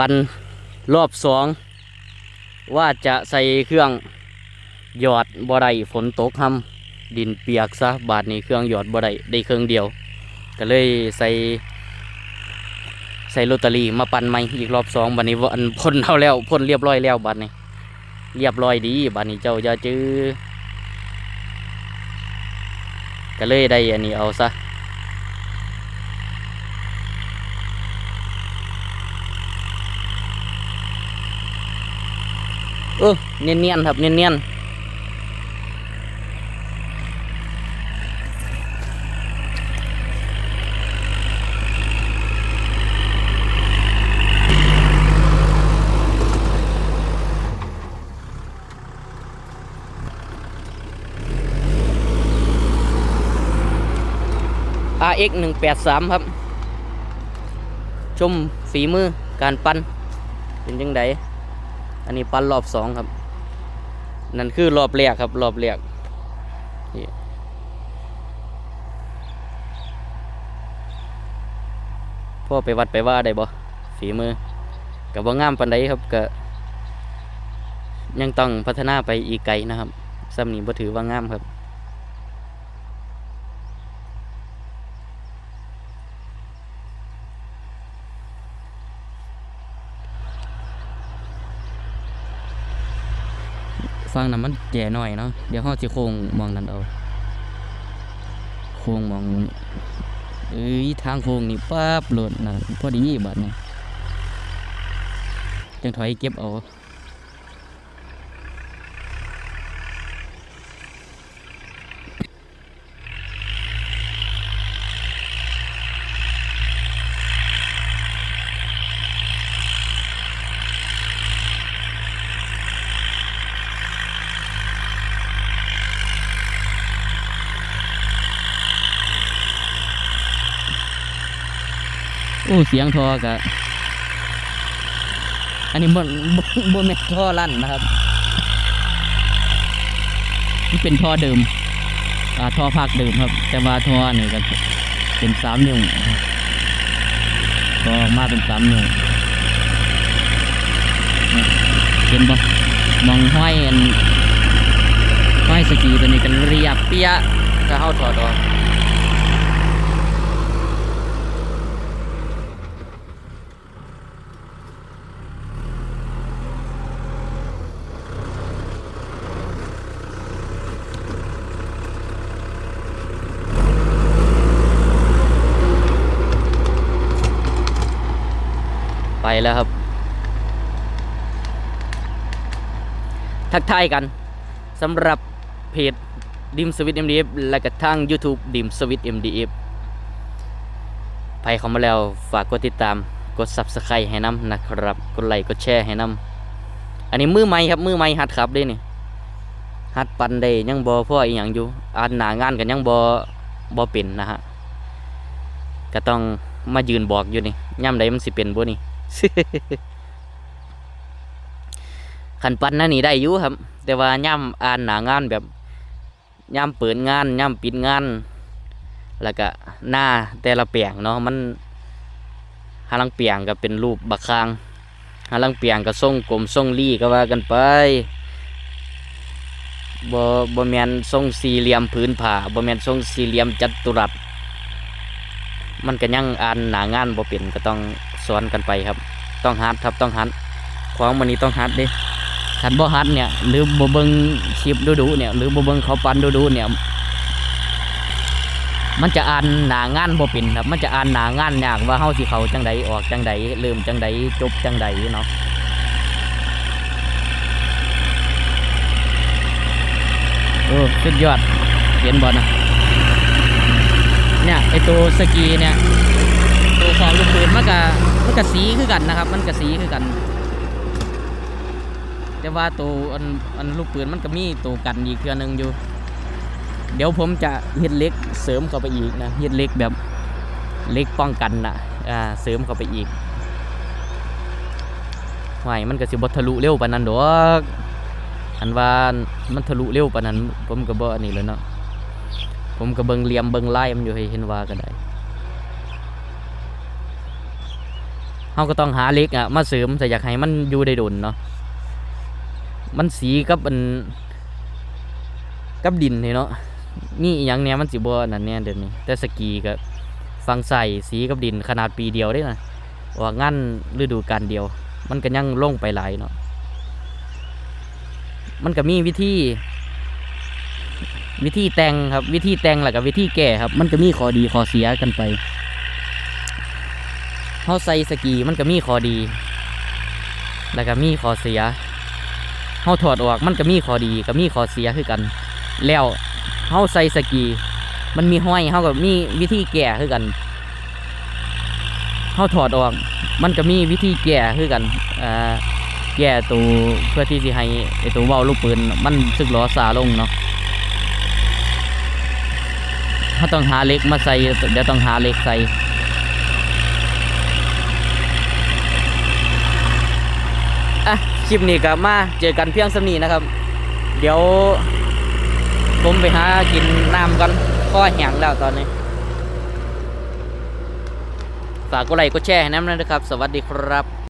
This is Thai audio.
ปันรอบสองว่าจะใส่เครื่องหยอดบ่ได้ฝนตกทำดินเปียกซะบาดนี้เครื่องหยอดบ่ได้ได้เครื่องเดียว ก็เลยใส่ใส่ลอตเตอรี่มาปั่นใหม่อีกรอบสองบัดนี้วันพ่นเอาแล้วพ่นเรียบร้อยแล้วบัดนี้ เรียบร้อยดีบัดนี้เจ้าจะจื้อก็เลยได้อันนี้เอาซะ เออเนียนๆครับเนียนๆ RX 183ครับ ชมฝีมือการปั้นเป็นยังไง อันนี้ปั้นรอบสองครับ นั่นคือรอบแรกครับ รอบแรกนี่พ่อไปวัดไปว่าได้บ่ฝีมือกับว่างามปันไดครับก็ยังต้องพัฒนาไปอีกไกลนะครับซ้ำนี้บ่ถือว่างามครับ ฟังนั้นมันแก่หน่อยเนาะเดี๋ยวห้องจะโค้งมองนั้นเอาโค้งมองเอ้ยทางโค้งนี่ปั๊บหลดนะพอดีบัดนี้จังถอยเก็บเอา อ้เสียงทอกะอันนี้บ่บ่บ่แม่นท่อลั่นนะครับมันเป็นท่อเดิมอ่าท่อภาคเดิมครับ แต่ว่าท่อนี่ก็เป็นสามนิ้วก็มาเป็นสามนิ้วนี่เห็นปะมองห้อยอันห้อยสกีตัวนี้กันเรียบเปียะก็เข้าถอดออก แล้วครับ ทักทายกันสำหรับเพจดิมสวิต MDF และก็ทาง YouTube ดิมสวิต MDF ไปเข้ามาแล้วฝากกดติดตามกด Subscribe ให้น้ำนะครับ กดไลค์กดแชร์ให้น้ำอันนี้มือใหม่ครับมือใหม่หัดขับด้นี่หัดปันได้ยังบอพ่ออีหยังอยู่อ่านหนางานกันยังบอบอเป็นนะฮะก็ต้องมายืนบอกอยู่นี่ย่ำใดมันสิเป็นบ่นี่ ขันปันนั่นนี่ได้อยู่ครับ แต่ว่าย่ำอ่านหนางานแบบย่ำเปิดงานย่ำปิดงาน แล้วก็หน้าแต่ละเปียงเนาะมันหาลังเปียงก็เป็นรูปบักคางหาลังเปียงก็ทรงกลมทรงลี่ก็ว่ากันไปบ่บ่แมนทรงสี่เหลี่ยมพื้นผ้าบ่แมนทรงสี่เหลี่ยมจัตุรัสมันก็ยังอ่านหนางานบ่เป็นก็ต้อง สอนกันไปครับ ต้องฮัดครับต้องฮัดของมันนี้ต้องฮัดดิคันบ่ฮัดเนี่ยหรือบ่เบิ่งคลิปดูๆเนี่ยหรือบ่เบิงเขาปันดูๆเนี่ย มันจะอ่านหนางานบ่เป็นครับ มันจะอ่านหนางานยากว่าเฮาสิเขาจังใดออกจังใดเริ่มจังใดจบจังใดเนาะโอ้สุดยอดเห็นบ่นะเนี่ยไอตัวสกีเนี่ยตัวของลูกปืนมันก็ มันก็สีคือกันนะครับ มันก็สีคือกัน แต่ว่าตัวอันอันลูกปืนมันก็มีตัวกันอีกเครือนึงอยู่ เดี๋ยวผมจะเฮ็ดเล็กเสริมเข้าไปอีกนะเฮ็ดเล็กแบบเล็กป้องกันนะอ่าเสริมเข้าไปอีกหวายมันก็สิบทะลุเร็วปานนั้นดอกอันว่ามันทะลุเร็วปานนั้น ผมก็บ่อันนี้เลยเนาะผมก็เบิงเหลี่ยมเบิงไล่มันอยู่ให้เห็นว่าก็ได้ เฮาก็ต้องหาเล็กอะมาเสริมแต่อยากให้มันอยู่ได้ดนเนาะมันสีกับอันกับดินเนาะนี่อย่างเนี้ยมันสิบ่นั่นเนี่ยเดี๋ยวนี้แต่สกีก็ฟังใส่สีกับดินขนาดปีเดียวได้นะว่างานฤดูกาลเดียว มันก็ยังลงไปหลายเนาะมันก็มีวิธี วิธีแต่งครับ วิธีแต่งแล้วก็วิธีแก้ครับ มันก็มีข้อดีข้อเสียกันไป เฮาใส่สกีมันก็มีข้อดี แล้วก็มีข้อเสียเฮาถอดออกมันก็มีข้อดีก็มีข้อเสียคือกัน แล้วเฮาใส่สกี มันมีห้อยเฮาก็มีวิธีแก้คือกันเฮาถอดออก มันก็มีวิธีแก้คือกันอ่าแก้ตัวเพื่อที่สิให้ไอตัวเว้าลูกปืนมันสึกล้อซาลงเนาะเขาต้องหาเล็กมาใส่เดี๋ยวต้องหาเล็กใส่อะ คลิปนี้ก็มาเจอกันเพียงสำนีนะครับ เดี๋ยว ผมไปหากินน้ำกันข้อแห้งแล้วตอนนี้ ฝากกดไลค์กดแชร์ให้น้ำนะครับ สวัสดีครับ